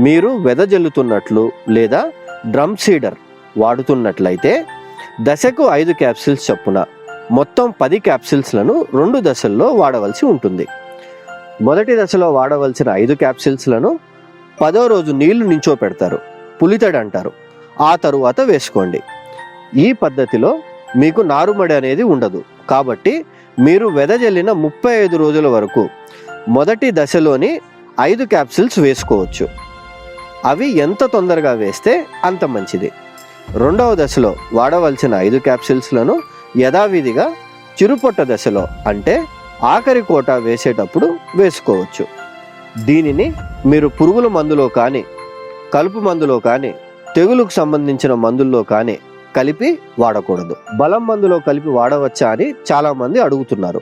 మీరు వెదజల్లుతున్నట్లు లేదా drum seeder వాడుతున్నట్లయితే దశకు ఐదు క్యాప్సిల్స్ చొప్పున మొత్తం పది క్యాప్సిల్స్లను రెండు దశల్లో వాడవలసి ఉంటుంది. మొదటి దశలో వాడవలసిన ఐదు క్యాప్సిల్స్లను పదో రోజు నీళ్ళు నించో పెడతారు పులితడి అంటారు. ఆ తరువాత వేసుకోండి. ఈ పద్ధతిలో మీకు నారుమడి అనేది ఉండదు. కాబట్టి మీరు వెదజల్లిన ముప్పై ఐదు రోజుల వరకు మొదటి దశలోని ఐదు క్యాప్సిల్స్ వేసుకోవచ్చు. అవి ఎంత తొందరగా వేస్తే అంత మంచిది. రెండవ దశలో వాడవలసిన ఐదు క్యాప్సిల్స్లను యథావిధిగా చిరుపొట్ట దశలో అంటే ఆఖరి కోట వేసేటప్పుడు వేసుకోవచ్చు. దీనిని మీరు పురుగుల మందులో కానీ కలుపు మందులో కానీ తెగులుకు సంబంధించిన మందుల్లో కానీ కలిపి వాడకూడదు. బలం మందులో కలిపి వాడవచ్చా అని చాలామంది అడుగుతున్నారు.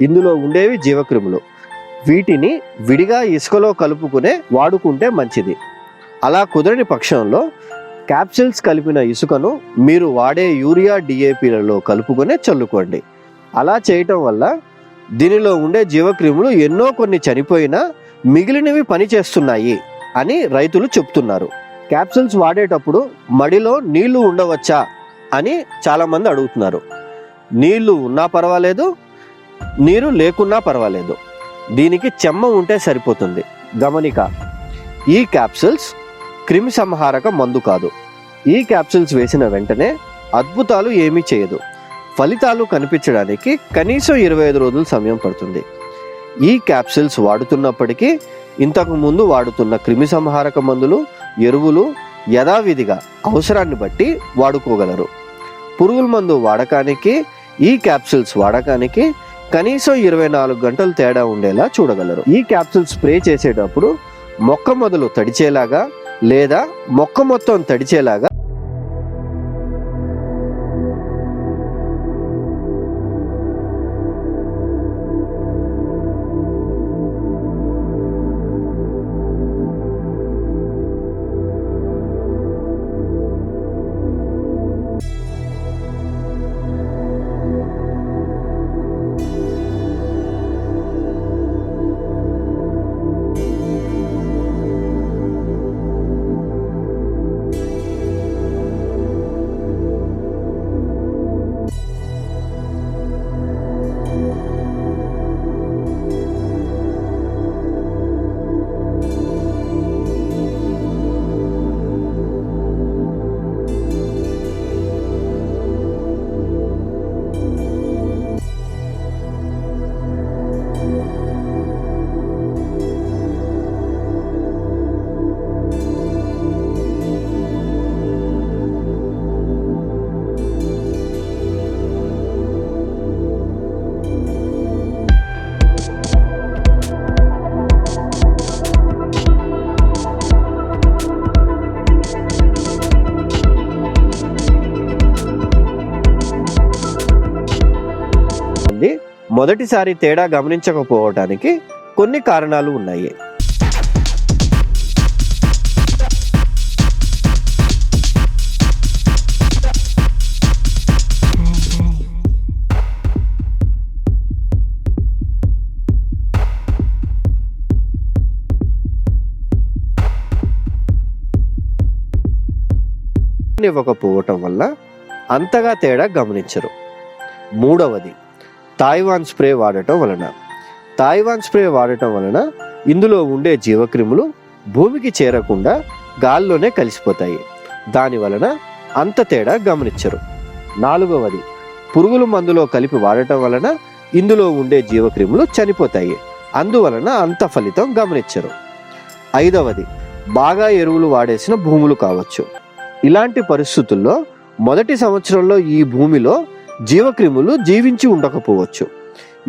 ఇందులో ఉండేవి జీవక్రిములు. వీటిని విడిగా ఇసుకలో కలుపుకునే వాడుకుంటే మంచిది. అలా కుదరని పక్షంలో క్యాప్సిల్స్ కలిపిన ఇసుకను మీరు వాడే యూరియా డిఏపిలలో కలుపుకొని చల్లుకోండి. అలా చేయటం వల్ల దీనిలో ఉండే జీవక్రిములు ఎన్నో కొన్ని చనిపోయినా మిగిలినవి పనిచేస్తున్నాయి అని రైతులు చెప్తున్నారు. క్యాప్సిల్స్ వాడేటప్పుడు మడిలో నీళ్ళు ఉండవచ్చా అని చాలామంది అడుగుతున్నారు. నీళ్ళు ఉన్నా పర్వాలేదు నీరు లేకున్నా పర్వాలేదు. దీనికి చెమ్మ ఉంటే సరిపోతుంది. గమనిక ఈ క్యాప్సిల్స్ క్రిమి సంహారక మందు కాదు. ఈ క్యాప్సిల్స్ వేసిన వెంటనే అద్భుతాలు ఏమీ చేయదు. ఫలితాలు కనిపించడానికి కనీసం ఇరవై ఐదు రోజులు సమయం పడుతుంది. ఈ క్యాప్సిల్స్ వాడుతున్నప్పటికీ ఇంతకు ముందు వాడుతున్న క్రిమి సంహారక మందులు ఎరువులు యథావిధిగా అవసరాన్ని బట్టి వాడుకోగలరు. పురుగుల మందు వాడకానికి ఈ క్యాప్సిల్స్ వాడకానికి కనీసం ఇరవై నాలుగు గంటలు తేడా ఉండేలా చూడగలరు. ఈ క్యాప్సిల్స్ స్ప్రే చేసేటప్పుడు మొక్క మొదలు తడిచేలాగా లేదా మొక్క మొత్తం తడిచేలాగా you ఉంది మొదటిసారి తేడా గమనించకపోవటానికి కొన్ని కారణాలు ఉన్నాయి. ఇవ్వకపోవటం వల్ల అంతగా తేడా గమనించరు. మూడవది తాయివాన్ స్ప్రే వాడటం వలన. తాయివాన్ స్ప్రే వాడటం వలన ఇందులో ఉండే జీవక్రిములు భూమికి చేరకుండా గాల్లోనే కలిసిపోతాయి. దాని వలన అంత తేడా గమనించరు. నాలుగవది పురుగుల మందులో కలిపి వాడటం వలన ఇందులో ఉండే జీవక్రిములు చనిపోతాయి. అందువలన అంత ఫలితం గమనించరు. ఐదవది బాగా ఎరువులు వాడేసిన భూములు కావచ్చు. ఇలాంటి పరిస్థితుల్లో మొదటి సంవత్సరంలో ఈ భూమిలో జీవక్రిములు జీవించి ఉండకపోవచ్చు.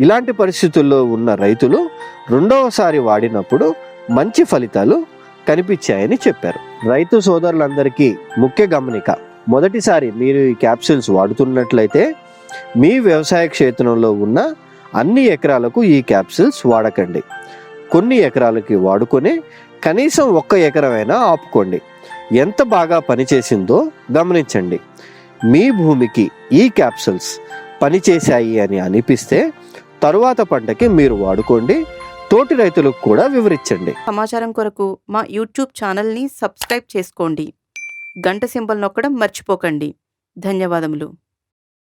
ఇలాంటి పరిస్థితుల్లో ఉన్న రైతులు రెండవసారి వాడినప్పుడు మంచి ఫలితాలు కనిపించాయని చెప్పారు. రైతు సోదరులందరికీ ముఖ్య గమనిక మొదటిసారి మీరు ఈ క్యాప్సిల్స్ వాడుతున్నట్లయితే మీ వ్యవసాయ క్షేత్రంలో ఉన్న అన్ని ఎకరాలకు ఈ క్యాప్సిల్స్ వాడకండి. కొన్ని ఎకరాలకి వాడుకొని కనీసం ఒక్క ఎకరమైనా ఆపుకోండి. ఎంత బాగా పనిచేసిందో గమనించండి. మీ భూమికి ఈ క్యాప్సూల్స్ పనిచేశాయి అని అనిపిస్తే తరువాత పంటకి మీరు వాడుకోండి. తోటి రైతులకు కూడా వివరించండి. సమాచారం కొరకు మా యూట్యూబ్ ఛానల్ని సబ్స్క్రైబ్ చేసుకోండి. గంట సింబల్ నొక్కడం మర్చిపోకండి. ధన్యవాదములు.